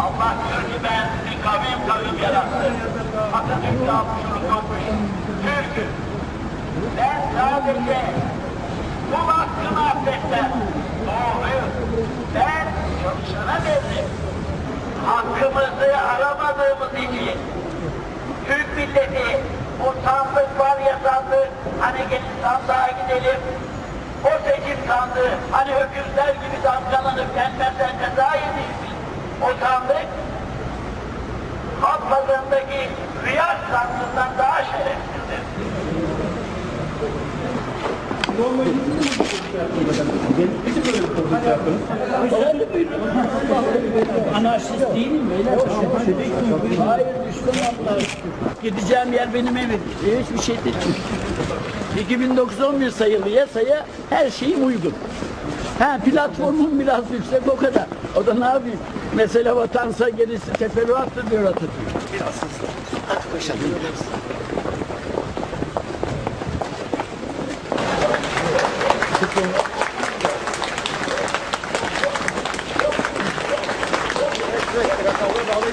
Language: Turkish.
Allah ki ben sizi kavim kavim yarattım. Atatürk de şunu sormuş. Türk'üm. Ben sadece bu hakkımı affetmem. Doğru. Ben çalışana verdim. Hakkımızı aramadığımız için Türk milleti o sandık var ya sandık hani gelin sandığa gidelim o seçim sandığı hani öküzler gibi damgalanıp ceza yediğimiz o sandık halk pazarındaki rüya sandığından daha buyurun. Anarşist değilim beyler. Hayır Müslüman Allah'a şükür. Gideceğim yer benim evim. Hiçbir şey değil. 2009-11 sayılı yasaya her şeyim uygun. Ha platformum biraz yüksek o kadar. O da ne yapayım? Mesele vatansa gerisi teferruattır diyor Atatürk. Biraz hızlı. Hadi koşalım. Thank you.